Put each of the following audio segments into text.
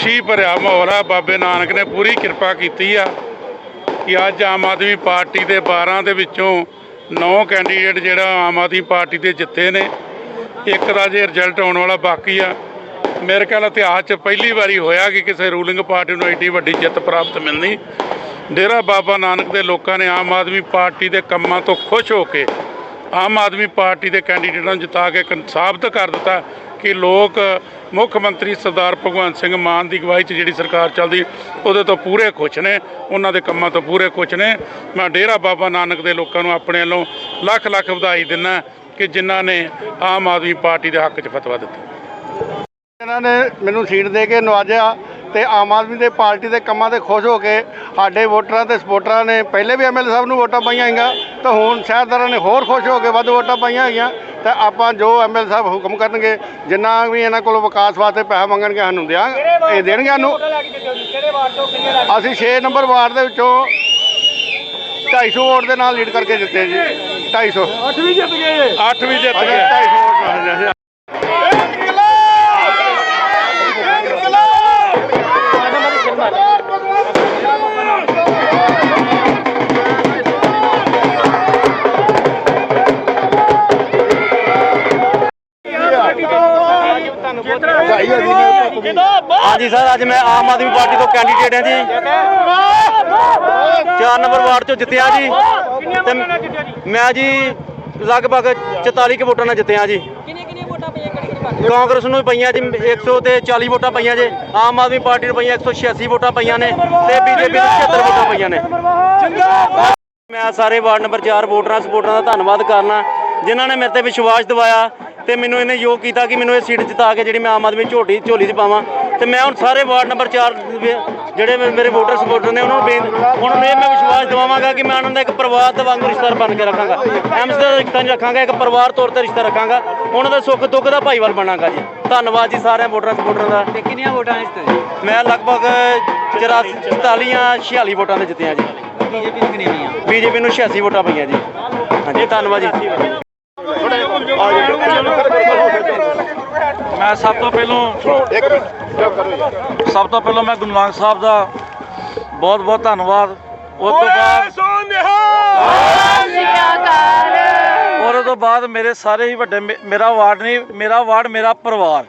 ਖੁਸ਼ੀ ਭਰਿਆ ਮਾਹੌਲ ਆ। ਬਾਬੇ ਨਾਨਕ ਨੇ ਪੂਰੀ ਕਿਰਪਾ ਕੀਤੀ ਆ ਕਿ ਅੱਜ ਆਮ ਆਦਮੀ ਪਾਰਟੀ ਦੇ 12 ਦੇ ਵਿੱਚੋਂ 9 ਕੈਂਡੀਡੇਟ ਜਿਹੜਾ ਆਮ ਆਦਮੀ ਪਾਰਟੀ ਦੇ ਜਿੱਤੇ ਨੇ। ਇੱਕ ਦਾ ਜੇ ਰਿਜ਼ਲਟ ਆਉਣ ਵਾਲਾ ਬਾਕੀ ਆ। ਮੇਰੇ ਖਿਆਲ ਇਤਿਹਾਸ 'ਚ ਪਹਿਲੀ ਵਾਰੀ ਹੋਇਆ ਕਿ ਕਿਸੇ ਰੂਲਿੰਗ ਪਾਰਟੀ ਨੂੰ ਐਡੀ ਵੱਡੀ ਜਿੱਤ ਪ੍ਰਾਪਤ ਮਿਲਣੀ। ਡੇਰਾ ਬਾਬਾ ਨਾਨਕ ਦੇ ਲੋਕਾਂ ਨੇ ਆਮ ਆਦਮੀ ਪਾਰਟੀ ਦੇ ਕੰਮਾਂ ਤੋਂ ਖੁਸ਼ ਹੋ ਕੇ ਆਮ ਆਦਮੀ ਪਾਰਟੀ ਦੇ ਕੈਂਡੀਡੇਟਾਂ ਨੂੰ ਜਿਤਾ ਕੇ ਸਾਬਤ ਕਰ ਦਿੱਤਾ। ਕਿ ਲੋਕ ਮੁੱਖ ਮੰਤਰੀ ਸਰਦਾਰ ਭਗਵੰਤ ਸਿੰਘ ਮਾਨ ਦੀ ਅਗਵਾਈ 'ਚ ਜਿਹੜੀ ਸਰਕਾਰ ਚੱਲਦੀ, ਉਹਦੇ ਤੋਂ ਪੂਰੇ ਖੁਸ਼ ਨੇ, ਉਹਨਾਂ ਦੇ ਕੰਮਾਂ ਤੋਂ ਪੂਰੇ ਖੁਸ਼ ਨੇ। ਮੈਂ ਡੇਰਾ ਬਾਬਾ ਨਾਨਕ ਦੇ ਲੋਕਾਂ ਨੂੰ ਆਪਣੇ ਵੱਲੋਂ ਲੱਖ ਲੱਖ ਵਧਾਈ ਦਿੰਦਾ ਕਿ ਜਿਨ੍ਹਾਂ ਨੇ ਆਮ ਆਦਮੀ ਪਾਰਟੀ ਦੇ ਹੱਕ 'ਚ ਫਤਵਾ ਦਿੱਤਾ। ਇਹਨਾਂ ਨੇ ਮੈਨੂੰ ਸੀਟ ਦੇ ਕੇ ਨਵਾਜਿਆ ਤੇ ਆਮ ਆਦਮੀ ਦੇ ਪਾਰਟੀ ਦੇ ਕੰਮਾਂ ਤੇ ਖੁਸ਼ ਹੋ ਕੇ ਸਾਡੇ ਵੋਟਰਾਂ ਤੇ ਸਪੋਰਟਰਾਂ ਨੇ, ਪਹਿਲੇ ਵੀ ਐਮਐਲਏ ਸਾਹਿਬ ਨੂੰ ਵੋਟਾਂ ਪਾਈਆਂ ਹੈਗੀਆਂ ਤਾਂ ਹੁਣ ਸ਼ਹਿਰਦਾਰਾਂ ਨੇ ਹੋਰ ਖੁਸ਼ ਹੋ ਕੇ ਵੱਧ ਵੋਟਾਂ ਪਾਈਆਂ ਹੈਗੀਆਂ ਤੇ ਆਪਾਂ ਜੋ ਐਮਐਲਏ ਸਾਹਿਬ ਹੁਕਮ ਕਰਨਗੇ ਜਿੰਨਾ ਵੀ ਇਹਨਾਂ ਕੋਲੋਂ ਵਿਕਾਸ ਵਾਸਤੇ ਪੈਸਾ ਮੰਗਣਗੇ ਸਾਨੂੰ ਦਿਆਂਗੇ ਇਹ ਦੇਣਗੇ ਸਾਨੂੰ। ਅਸੀਂ 6 ਨੰਬਰ ਵਾਰਡ ਦੇ ਵਿੱਚੋਂ 250 ਵੋਟ ਦੇ ਨਾਲ ਲੀਡ ਕਰਕੇ ਜਿੱਤੇ ਜੀ। 250 8 ਵੀ ਜਿੱਤ ਗਏ। 250 ਵੋਟ ਨਾਲ। ਹਾਂਜੀ ਸਰ ਅੱਜ ਮੈਂ ਆਮ ਆਦਮੀ ਪਾਰਟੀ ਤੋਂ ਕੈਂਡੀਡੇਟ ਹਾਂ ਜੀ। 4 ਨੰਬਰ ਵਾਰਡ ਚੋਂ ਜਿੱਤਿਆ ਜੀ। ਤੇ ਮੈਂ ਜੀ ਲਗਭਗ 44 ਕੁ ਵੋਟਾਂ ਨਾਲ ਜਿੱਤਿਆ ਜੀ। ਕਿੰਨੀਆਂ ਕਿੰਨੀਆਂ ਵੋਟਾਂ ਪਈਆਂ ਕਿਹੜੀ ਕਿਹੜੀ ਪਾਰਟੀ ਕਾਂਗਰਸ ਨੂੰ ਪਈਆਂ ਜੀ 100 ਤੇ 40 ਵੋਟਾਂ ਪਈਆਂ ਜੀ। ਆਮ ਆਦਮੀ ਪਾਰਟੀ ਨੂੰ ਪਈਆਂ 186 ਵੋਟਾਂ ਪਈਆਂ ਨੇ ਤੇ ਬੀਜੇਪੀ ਨੂੰ 76 ਵੋਟਾਂ ਪਈਆਂ ਨੇ। ਮੈਂ ਸਾਰੇ ਵਾਰਡ ਨੰਬਰ 4 ਵੋਟਰਾਂ ਸਪੋਰਟਰਾਂ ਦਾ ਧੰਨਵਾਦ ਕਰਨਾ ਜਿਨ੍ਹਾਂ ਨੇ ਮੇਰੇ ਤੇ ਵਿਸ਼ਵਾਸ ਦਿਵਾਇਆ। ਤੇ ਮੈਨੂੰ ਇਹਨੇ ਯੋਗ ਕੀਤਾ ਕਿ ਮੈਨੂੰ ਇਹ ਸੀਟ ਜਿਤਾ ਕੇ ਜਿਹੜੀ ਮੈਂ ਆਮ ਆਦਮੀ ਝੋਟੀ ਝੋਲੀ 'ਚ ਪਾਵਾਂ। ਤੇ ਮੈਂ ਹੁਣ ਸਾਰੇ ਵਾਰਡ ਨੰਬਰ 4 ਜਿਹੜੇ ਮੇਰੇ ਵੋਟਰ ਸਪੋਰਟਰ ਨੇ ਉਹਨਾਂ ਨੂੰ ਬੇਨ ਉਹਨਾਂ ਨੂੰ ਇਹ ਮੈਂ ਵਿਸ਼ਵਾਸ ਦਿਵਾਵਾਂਗਾ ਕਿ ਮੈਂ ਉਹਨਾਂ ਦਾ ਇੱਕ ਪਰਿਵਾਰ ਦੇ ਵਾਂਗੂ ਰਿਸ਼ਤਾ ਬਣ ਕੇ ਰੱਖਾਂਗਾ। ਐਮਸ ਦਾ ਰਿਸ਼ਤਾ ਨਹੀਂ ਰੱਖਾਂਗਾ ਇੱਕ ਪਰਿਵਾਰ ਤੌਰ ਤੇ ਰਿਸ਼ਤਾ ਰੱਖਾਂਗਾ। ਉਹਨਾਂ ਦਾ ਸੁੱਖ ਦੁੱਖ ਦਾ ਭਾਈਵਾਲ ਬਣਾਂਗਾ ਜੀ। ਧੰਨਵਾਦ ਜੀ ਸਾਰਿਆਂ ਵੋਟਰਾਂ ਸਪੋਰਟਰਾਂ ਦਾ। ਤੇ ਕਿੰਨੀਆਂ ਵੋਟਾਂ ਇਸ ਤੇ? ਮੈਂ ਲਗਭਗ 84 44 ਜਾਂ 46 ਵੋਟਾਂ ਤੇ ਜਿੱਤਿਆ ਜੀ। ਬੀਜੇਪੀ ਨੂੰ ਕਿੰਨੀਆਂ ਬੀਜੇਪੀ ਨੂੰ 86 ਵੋਟਾਂ ਪਈਆਂ ਜੀ। ਹਾਂਜੀ ਧੰਨਵਾਦ ਜੀ। ਮੈਂ ਸਭ ਤੋਂ ਪਹਿਲਾਂ ਸਭ ਤੋਂ ਪਹਿਲਾਂ ਮੈਂ ਗੁਰੂ ਨਾਨਕ ਸਾਹਿਬ ਦਾ ਬਹੁਤ ਬਹੁਤ ਧੰਨਵਾਦ। ਉਸ ਤੋਂ ਬਾਅਦ ਔਰ ਤੋਂ ਬਾਅਦ ਮੇਰੇ ਸਾਰੇ ਹੀ ਵੱਡੇ ਮੇਰਾ ਵਾਰਡ ਨਹੀਂ ਮੇਰਾ ਵਾਰਡ ਮੇਰਾ ਪਰਿਵਾਰ।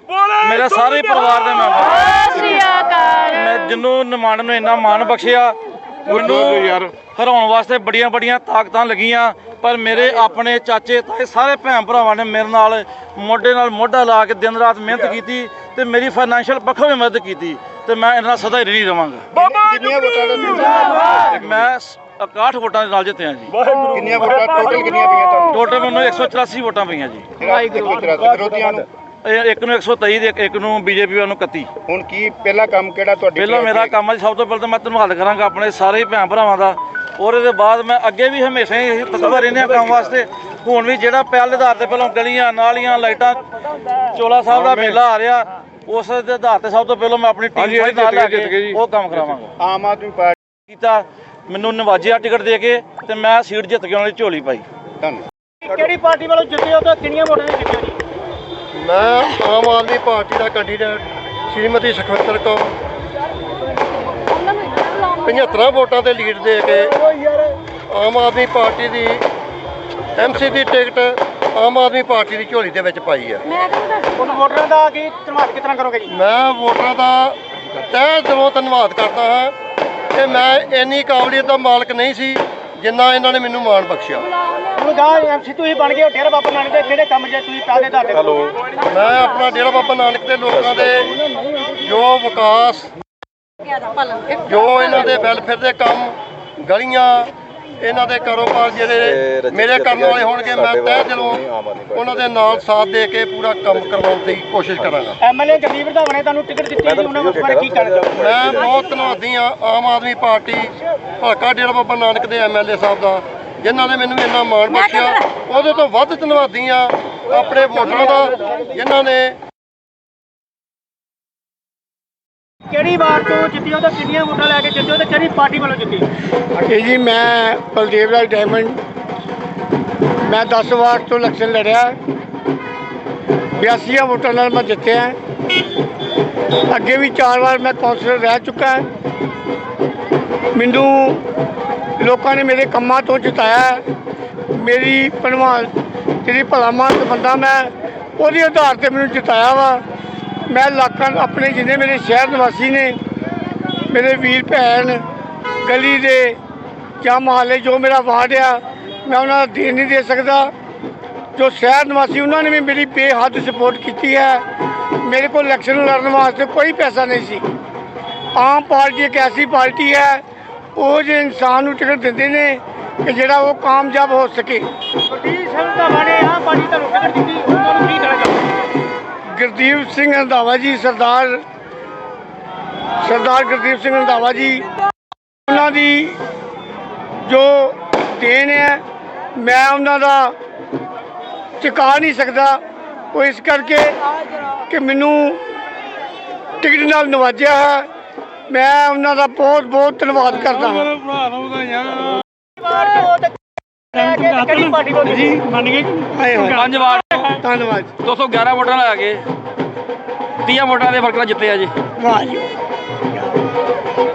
ਮੇਰੇ ਸਾਰੇ ਪਰਿਵਾਰ ਦੇ ਮੈਂਬਰ। ਮੈਂ ਜਿਹਨੂੰ ਨਿਮਾਣ ਨੂੰ ਇੰਨਾ ਮਾਣ ਬਖਸ਼ਿਆ ਮੈਨੂੰ ਯਾਰ। ਹਰਾਉਣ ਵਾਸਤੇ ਬੜੀਆਂ ਬੜੀਆਂ ਤਾਕਤਾਂ ਲੱਗੀਆਂ ਪਰ ਮੇਰੇ ਆਪਣੇ ਚਾਚੇ ਤਾਏ ਸਾਰੇ ਭੈਣ ਭਰਾਵਾਂ ਨੇ ਮੇਰੇ ਨਾਲ ਮੋਢੇ ਨਾਲ ਮੋਢਾ ਲਾ ਕੇ ਦਿਨ ਰਾਤ ਮਿਹਨਤ ਕੀਤੀ ਤੇ ਮੇਰੀ ਫਾਈਨੈਂਸ਼ੀਅਲ ਪੱਖੋਂ ਵੀ ਮਦਦ ਕੀਤੀ ਤੇ ਮੈਂ ਇਹਨਾਂ ਨਾਲ ਸਦਾ ਹੀ ਨਹੀਂ ਰਵਾਂਗਾ। ਕਿੰਨੀਆਂ ਵੋਟਾਂ ਦਾ ਮੈਂ 61 ਵੋਟਾਂ ਦੇ ਨਾਲ ਜਿੱਤਿਆ ਜੀ। ਕਿੰਨੀਆਂ ਵੋਟਾਂ ਟੋਟਲ ਕਿੰਨੀਆਂ ਪਈਆਂ ਤੁਹਾਨੂੰ? ਟੋਟਲ ਮੈਨੂੰ 184 ਵੋਟਾਂ ਪਈਆਂ ਜੀ। ਵਿਰੋਧੀਆਂ ਨੂੰ। ਇਹ ਇੱਕ ਨੂੰ 123 ਤੇ ਇੱਕ- ਨੂੰ ਬੀਜੇਪੀ ਵਾਲ ਨੂੰ 31 ਹੁਣ ਕੀ ਪਹਿਲਾ ਕੰਮ ਕਿਹੜਾ ਤੁਹਾਡੀ ਪਹਿਲਾਂ ਮੇਰਾ ਕੰਮ ਹੈ ਜੀ, ਸਭ ਤੋਂ ਪਹਿਲਾਂ ਤਾਂ ਮੈਂ ਧੰਨਵਾਦ ਕਰਾਂਗਾ ਆਪਣੇ ਸਾਰੇ ਹੀ ਭੈਣ ਭਰਾਵਾਂ ਦਾ। ਔਰ ਇਹਦੇ ਬਾਅਦ ਮੈਂ ਅੱਗੇ ਵੀ ਹਮੇਸ਼ਾ ਹੀ ਤਤਪਰ ਰਹਿੰਦੇ ਕੰਮ ਵਾਸਤੇ। ਹੁਣ ਵੀ ਜਿਹੜਾ ਪਹਿਲ ਦੇ ਆਧਾਰ ਤੇ ਪਹਿਲਾਂ ਗਲੀਆਂ ਨਾਲੀਆਂ ਲਾਈਟਾਂ ਚੋਲਾ ਸਾਹਿਬ ਦਾ ਮੇਲਾ ਆ ਰਿਹਾ ਉਸ ਦੇ ਆਧਾਰ ਤੇ ਸਭ ਤੋਂ ਪਹਿਲਾਂ ਮੈਂ ਆਪਣੀ ਟੀਮ ਸਾਰੇ ਨਾਲ ਲੈ ਕੇ ਉਹ ਕੰਮ ਕਰਾਵਾਂਗਾ। ਆਮ ਆਦਮੀ ਪਾਰਟੀ ਕੀਤਾ ਮੈਨੂੰ ਨਵਾਜਿਆ ਟਿਕਟ ਦੇ ਕੇ ਤੇ ਮੈਂ ਸੀਟ ਜਿੱਤ ਕੇ ਉਹਨਾਂ ਦੀ ਝੋਲੀ ਪਾਈ। ਤੁਹਾਨੂੰ ਕਿਹੜੀ ਪਾਰਟੀ ਵੱਲੋਂ ਜਿੱਤੇ ਹੋ ਤਾਂ ਕਿੰਨੀਆਂ ਵੋਟਾਂ ਨੇ ਜਿੱਤਿਆ ਜੀ? ਮੈਂ ਆਮ ਆਦਮੀ ਪਾਰਟੀ ਦਾ ਕੈਂਡੀਡੇਟ ਸ਼੍ਰੀਮਤੀ ਸੁਖਵੰਦਰ ਕੌਰ। 75 ਵੋਟਾਂ ਦੇ ਲੀਡ ਦੇ ਕੇ ਆਮ ਆਦਮੀ ਪਾਰਟੀ ਦੀ ਐਮਸੀ ਦੀ ਟਿਕਟ ਆਮ ਆਦਮੀ ਪਾਰਟੀ ਦੀ ਝੋਲੀ ਦੇ ਵਿੱਚ ਪਾਈ ਹੈ। ਹੁਣ ਵੋਟਰਾਂ ਦਾ ਕੀ ਧੰਨਵਾਦ ਕਿਤਨਾ ਕਰੋਗੇ ਜੀ? ਮੈਂ ਵੋਟਰਾਂ ਦਾ ਤਹਿ ਦਿਲੋਂ ਧੰਨਵਾਦ ਕਰਦਾ ਹਾਂ ਕਿ ਮੈਂ ਇੰਨੀ ਕਾਬਲੀਅਤ ਦਾ ਮਾਲਕ ਨਹੀਂ ਸੀ ਜਿੰਨਾ ਇਹਨਾਂ ਨੇ ਮੈਨੂੰ ਮਾਣ ਬਖਸ਼ਿਆ। ਹੁਣ ਗਾ ਐਮਸੀ ਤੁਸੀਂ ਬਣ ਗਏ ਹੋ ਡੇਰਾ ਬਾਬਾ ਨਾਨਕ ਦੇ ਕਿਹੜੇ ਕੰਮ ਜੇ ਤੁਸੀਂ ਪਹਿਲੇ ਦੱਸਦੇ ਹੈਲੋ। ਮੈਂ ਆਪਣਾ ਡੇਰਾ ਬਾਬਾ ਨਾਨਕ ਦੇ ਲੋਕਾਂ ਦੇ ਜੋ ਵਿਕਾਸ ਜੋ ਇਹਨਾਂ ਦੇ ਵੈਲਫੇਅਰ ਦੇ ਕੰਮ ਗਲੀਆਂ ਇਹਨਾਂ ਦੇ ਕਾਰੋਬਾਰ ਜਿਹੜੇ ਮੇਰੇ ਕਰਨ ਵਾਲੇ ਹੋਣਗੇ ਮੈਂ ਤਹਿ ਦਿਲੋਂ ਉਹਨਾਂ ਦੇ ਨਾਲ ਸਾਥ ਦੇ ਕੇ ਪੂਰਾ ਕੰਮ ਕਰਵਾਉਣ ਦੀ ਕੋਸ਼ਿਸ਼ ਕਰਾਂਗਾ। ਐਮਐਲਏ ਜਗਦੀਪ ਰੰਧਾਵਾ ਨੇ ਤੁਹਾਨੂੰ ਟਿਕਟ ਦਿੱਤੀ ਜੀ ਉਹਨਾਂ ਬਾਰੇ ਕੀ ਕਹਿਣਾ ਚਾਹੋਗੇ ਮੈਂ ਬਹੁਤ ਧੰਨਵਾਦੀ ਹਾਂ ਆਮ ਆਦਮੀ ਪਾਰਟੀ ਹਲਕਾ ਡੇਰਾ ਬਾਬਾ ਨਾਨਕ ਦੇ ਐਮਐਲਏ ਸਾਹਿਬ ਦਾ। ਜਿਨ੍ਹਾਂ ਨੇ ਮੈਨੂੰ ਇੰਨਾ ਮਾਣ ਬਖਸ਼ਿਆ ਉਹਦੇ ਤੋਂ ਵੱਧ ਧੰਨਵਾਦੀ ਹਾਂ ਆਪਣੇ ਵੋਟਰਾਂ ਦਾ ਜਿਨ੍ਹਾਂ ਨੇ ਕਿਹੜੀ ਵਾਰ ਤੋਂ ਜਿੱਤੀ ਤਾਂ ਕਿੰਨੀਆਂ ਵੋਟਾਂ ਲੈ ਕੇ ਜਿੱਤੇ ਤੇ ਕਿਹੜੀ ਪਾਰਟੀ ਵੱਲੋਂ ਜਿੱਤੀ? ਇਹ ਜੀ ਮੈਂ ਬਲਦੇਵ ਰਾਜ ਡਾਇਮੰਡ ਮੈਂ 10 ਵਾਰ ਤੋਂ ਇਲੈਕਸ਼ਨ ਲੜਿਆ। 82 ਵੋਟਾਂ ਨਾਲ ਮੈਂ ਜਿੱਤਿਆ। ਅੱਗੇ ਵੀ ਚਾਰ ਵਾਰ ਮੈਂ ਕੌਂਸਲਰ ਰਹਿ ਚੁੱਕਾ। ਹਾਂ ਮੈਨੂੰ ਲੋਕਾਂ ਨੇ ਮੇਰੇ ਕੰਮਾਂ ਤੋਂ ਜਿਤਾਇਆ ਮੇਰੀ ਭਲਵਾਨ, ਜਿਹੜੀ ਭਲਾਮਾਨ ਬੰਦਾ ਮੈਂ, ਉਹਦੇ ਆਧਾਰ ਤੇ ਮੈਨੂੰ ਜਿਤਾਇਆ ਵਾ। ਮੈਂ ਇਲਾਕਾ ਆਪਣੇ ਜਿੰਨੇ ਮੇਰੇ ਸ਼ਹਿਰ ਨਿਵਾਸੀ ਨੇ, ਮੇਰੇ ਵੀਰ ਭੈਣ, ਗਲੀ ਦੇ ਜਾਂ ਮਹੱਲੇ ਜੋ ਮੇਰਾ ਵਾਰਡ ਆ, ਮੈਂ ਉਹਨਾਂ ਦਾ ਦੇ ਨਹੀਂ ਦੇ ਸਕਦਾ। ਜੋ ਸ਼ਹਿਰ ਨਿਵਾਸੀ, ਉਹਨਾਂ ਨੇ ਵੀ ਮੇਰੀ ਬੇਹੱਦ ਸਪੋਰਟ ਕੀਤੀ ਹੈ। ਮੇਰੇ ਕੋਲ ਇਲੈਕਸ਼ਨ ਲੜਨ ਵਾਸਤੇ ਕੋਈ ਪੈਸਾ ਨਹੀਂ ਸੀ। ਆਮ ਪਾਰਟੀ ਇੱਕ ਐਸੀ ਪਾਰਟੀ ਹੈ ਉਹ ਜੇ ਇਨਸਾਨ ਨੂੰ ਟਿਕਟ ਦਿੰਦੇ ਨੇ ਕਿ ਜਿਹੜਾ ਉਹ ਕਾਮਯਾਬ ਹੋ ਸਕੇ। ਗੁਰਦੀਪ ਸਿੰਘ ਰੰਧਾਵਾ ਜੀ ਸਰਦਾਰ ਸਰਦਾਰ ਗੁਰਦੀਪ ਸਿੰਘ ਰੰਧਾਵਾ ਜੀ ਉਹਨਾਂ ਦੀ ਜੋ ਦੇਣ ਹੈ ਮੈਂ ਉਹਨਾਂ ਦਾ ਚੁਕਾ ਨਹੀਂ ਸਕਦਾ। ਉਹ ਇਸ ਕਰਕੇ ਕਿ ਮੈਨੂੰ ਟਿਕਟ ਨਾਲ ਨਵਾਜਿਆ ਹੈ। ਮੈਂ ਉਹਨਾਂ ਦਾ ਬਹੁਤ ਬਹੁਤ ਧੰਨਵਾਦ ਕਰਦਾ ਹਾਂ। ਕਿਹੜੀ ਪਾਰਟੀ ਜੀ ਆਏ ਪੰਜ ਧੰਨਵਾਦ 211 ਵੋਟਾਂ ਨਾਲ ਆ ਗਏ 30 ਵੋਟਾਂ ਦੇ ਫ਼ਰਕ ਨਾਲ ਜਿੱਤੇ ਆ ਜੀ। ਵਾਹ ਜੀ।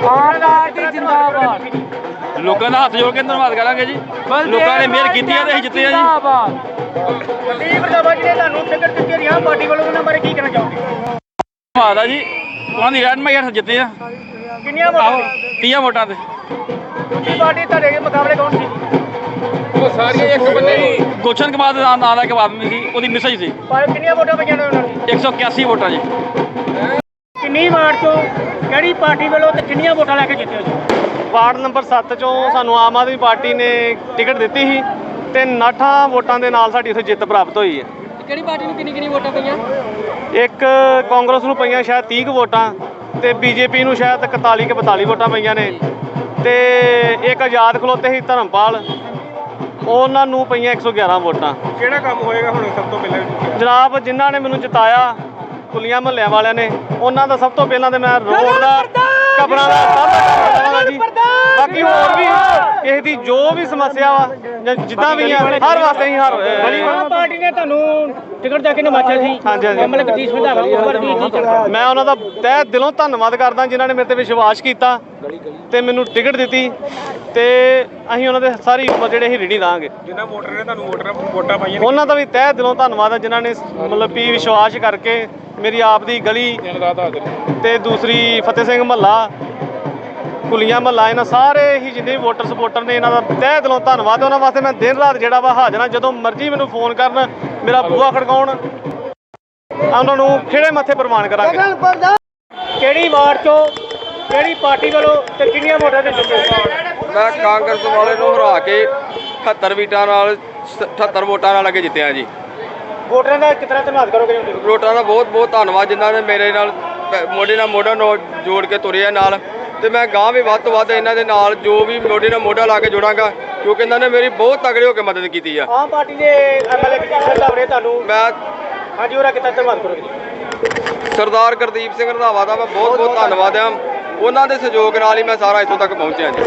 ਪਾਰਟੀ ਜਿੰਦਾਬਾਦ। ਲੋਕਾਂ ਦਾ ਹੱਥ ਜੋੜ ਕੇ ਧੰਨਵਾਦ ਕਰਾਂਗੇ ਜੀ। ਲੋਕਾਂ ਨੇ ਮਿਹਰ ਕੀਤੀ ਆ ਤੇ ਅਸੀਂ ਜਿੱਤੇ ਆ ਜੀ। ਗੁਰਦੀਪ ਧਾਵਾ ਜੀ ਨੇ ਤੁਹਾਨੂੰ ਟਿਕਟ ਦਿੱਤੀ ਹੈ ਪਾਰਟੀ ਵੱਲੋਂ ਉਹਨਾਂ ਬਾਰੇ ਕੀ ਕਹਿਣਾ ਚਾਹੋਗੇ? ਧੰਨਵਾਦ ਆ ਜੀ। ਉਹਨਾਂ ਦੀ ਰਹਿਨਮਾਈ ਹੇਠ ਜਿੱਤੇ ਆ। ਕਿੰਨੀਆਂ ਵੋਟਾਂ 30 ਵੋਟਾਂ ਤੇ। ਦੂਜੀ ਪਾਰਟੀ ਤੁਹਾਡੇ ਦੇ ਮੁਕਾਬਲੇ ਕੌਣ ਸੀ? ਗੁਲਸ਼ਨ ਕੁਮਾਰ ਦੇ ਨਾਮ ਨਾਲ ਇੱਕ ਆਦਮੀ ਸੀ ਉਹਦੀ ਮਿਸਜ ਸੀ। ਪਰ ਕਿੰਨੀਆਂ ਵੋਟਾਂ ਪਈਆਂ ਨੇ ਉਹਨਾਂ ਦੀ 181 ਵੋਟਾਂ ਜੀ। ਕਿੰਨੀ ਵਾਰ ਤੋਂ ਕਿਹੜੀ ਪਾਰਟੀ ਵੱਲੋਂ ਤੇ ਕਿੰਨੀਆਂ ਵੋਟਾਂ ਲੈ ਕੇ ਜਿੱਤੇ ਹੋ ਜੀ? ਵਾਰਡ ਨੰਬਰ 7 ਚੋਂ ਸਾਨੂੰ ਆਮ ਆਦਮੀ ਪਾਰਟੀ ਨੇ ਟਿਕਟ ਦਿੱਤੀ ਸੀ ਤੇ 69 ਵੋਟਾਂ ਦੇ ਨਾਲ ਸਾਡੀ ਉੱਥੇ ਜਿੱਤ ਪ੍ਰਾਪਤ ਹੋਈ ਹੈ। ਕਿਹੜੀ ਪਾਰਟੀ ਨੂੰ ਕਿੰਨੀ ਕਿੰਨੀ ਵੋਟਾਂ ਪਈਆਂ? ਇੱਕ ਕਾਂਗਰਸ ਨੂੰ ਪਈਆਂ ਸ਼ਾਇਦ 30 ਕੁ ਵੋਟਾਂ ਤੇ ਬੀਜੇਪੀ ਨੂੰ ਸ਼ਾਇਦ 41 ਕਿ 42 ਵੋਟਾਂ ਪਈਆਂ ਨੇ। ਤੇ ਇੱਕ ਆਜ਼ਾਦ ਖਲੋਤੇ ਸੀ ਧਰਮਪਾਲ ਉਹਨਾਂ ਨੂੰ ਪਈਆਂ 111 ਵੋਟਾਂ। ਕਿਹੜਾ ਕੰਮ ਹੋਏਗਾ ਹੁਣ ਸਭ ਤੋਂ ਪਹਿਲਾਂ ਜਨਾਬ ਜਿਨ੍ਹਾਂ ਨੇ ਮੈਨੂੰ ਜਿਤਾਇਆ ਕੁਲੀਆਂ ਮਹੱਲਿਆਂ ਵਾਲਿਆਂ ਨੇ ਉਹਨਾਂ ਦਾ ਸਭ ਤੋਂ ਪਹਿਲਾਂ ਤੇ ਮੈਂ ਰੋਡ ਦਾ ਕਬਰਾਂ ਦਾ ਸਭ ਦਾ ਜੀ। ਬਾਕੀ ਹੋਰ ਵੀ ਕਿਸੇ ਦੀ ਜੋ ਵੀ ਸਮੱਸਿਆ ਵਾ ਜਾਂ ਜਿੱਦਾਂ ਵੀ ਆ ਹਰ ਵਾਸਤੇ ਹੀ ਹਰ ਆਮ ਪਾਰਟੀ ਨੇ ਤੁਹਾਨੂੰ ਟਿਕਟ ਦੇ ਕੇ ਨਵਾਜਿਆ ਸੀ। ਹਾਂਜੀ, ਹਾਂਜੀ। ਐਮਐਲਏ ਗੁਰਦੀਪ ਸਿੰਘ ਧਾਵਾ ਉਸ ਬਾਰੇ ਕੀ ਕੀ ਕਹਿਣਾ ਮੈਂ ਉਹਨਾਂ ਦਾ ਤਹਿ ਦਿਲੋਂ ਧੰਨਵਾਦ ਕਰਦਾ ਜਿਨ੍ਹਾਂ ਨੇ ਮੇਰੇ ਤੇ ਵਿਸ਼ਵਾਸ ਕੀਤਾ ਤੇ ਮੈਨੂੰ ਟਿਕਟ ਦਿੱਤੀ ਤੇ ਅਸੀਂ ਉਹਨਾਂ ਦੇ ਸਾਰੀ ਉਮਰ ਜਿਹੜੇ ਅਸੀਂ ਰੀਣੀ ਦਾਂਗੇ ਜਿਨ੍ਹਾਂ ਵੋਟਰ ਨੇ ਤੁਹਾਨੂੰ ਵੋਟਰ ਵੋਟਾਂ ਪਾਈਆਂ ਉਹਨਾਂ ਦਾ ਵੀ ਤਹਿ ਦਿਲੋਂ ਧੰਨਵਾਦ ਹੈ ਜਿਨ੍ਹਾਂ ਨੇ ਮਤਲਬ ਵੀ ਵਿਸ਼ਵਾਸ ਕਰਕੇ ਮੇਰੀ ਆਪ ਦੀ ਗਲੀ ਤੇ ਦੂਸਰੀ ਫਤਿਹ ਸਿੰਘ ਮਹੱਲਾ ਕੁਲੀਆਂ ਮਹੱਲਾ ਇਹਨਾਂ ਸਾਰੇ ਹੀ ਜਿੰਨੇ ਵੀ ਵੋਟਰ ਸਪੋਰਟਰ ਨੇ ਇਹਨਾਂ ਦਾ ਤਹਿ ਦਿਲੋਂ ਧੰਨਵਾਦ ਹੈ। ਉਹਨਾਂ ਵਾਸਤੇ ਮੈਂ ਦਿਨ ਰਾਤ ਜਿਹੜਾ ਵਾ ਹਾਜ਼ਰ ਜਦੋਂ ਮਰਜ਼ੀ ਮੈਨੂੰ ਫੋਨ ਕਰਨ ਮੇਰਾ ਬੂਹਾ ਖੜਕਾਉਣ ਉਹਨਾਂ ਨੂੰ ਖਿਹੜੇ ਮੱਥੇ ਪ੍ਰਵਾਨ ਕਰਾਂਗੇ। ਕਿਹੜੀ ਵਾਰ ਤੋਂ ਕਿਹੜੀ ਪਾਰਟੀ ਵੱਲੋਂ ਤੇ ਕਿੰਨੀਆਂ ਵੋਟਾਂ ਹੋ? ਮੈਂ ਕਾਂਗਰਸ ਵਾਲੇ ਨੂੰ ਹਰਾ ਕੇ 78 ਵੀਟਾਂ ਨਾਲ 78 ਵੋਟਾਂ ਨਾਲ ਅੱਗੇ ਜਿੱਤਿਆ ਜੀ। ਵੋਟਰਾਂ ਦਾ ਕਿਤਨਾ ਧੰਨਵਾਦ ਕਰੋਗੇ ਜੀ ਵੋਟਾਂ ਦਾ ਬਹੁਤ ਬਹੁਤ ਧੰਨਵਾਦ। ਜਿਨ੍ਹਾਂ ਨੇ ਮੇਰੇ ਨਾਲ ਮੋਢੇ ਨਾਲ ਮੋਢਾ ਨੋ- ਜੋੜ ਕੇ ਤੁਰਿਆ ਨਾਲ। ਤੇ ਮੈਂ ਗਾਂ ਵੀ ਵੱਧ ਤੋਂ ਵੱਧ ਇਹਨਾਂ ਦੇ ਨਾਲ ਜੋ ਵੀ ਮੋਢੇ ਨਾਲ ਮੋਢਾ ਲਾ ਕੇ ਜੋੜਾਂਗਾ ਕਿਉਂਕਿ ਇਹਨਾਂ ਨੇ ਮੇਰੀ ਬਹੁਤ ਤਗੜੇ ਹੋ ਕੇ ਮਦਦ ਕੀਤੀ ਆ। ਆਮ ਪਾਰਟੀ ਦੇ ਐਮਐਲਏ ਗੁਰਦੀਪ ਸਿੰਘ ਧਾਵਾ ਨੇ ਤੁਹਾਨੂੰ? ਮੈਂ ਹਾਂਜੀ ਉਹਦਾ ਕਿਤਨਾ ਧੰਨਵਾਦ ਕਰੋਗੇ? ਸਰਦਾਰ ਗੁਰਦੀਪ ਸਿੰਘ ਰੰਧਾਵਾ ਦਾ ਮੈਂ ਬਹੁਤ ਬਹੁਤ ਧੰਨਵਾਦ ਆ। ਉਹਨਾਂ ਦੇ ਸਹਿਯੋਗ ਨਾਲ ਹੀ ਮੈਂ ਸਾਰਾ ਇੱਥੋਂ ਤੱਕ ਪਹੁੰਚਿਆ ਜੀ।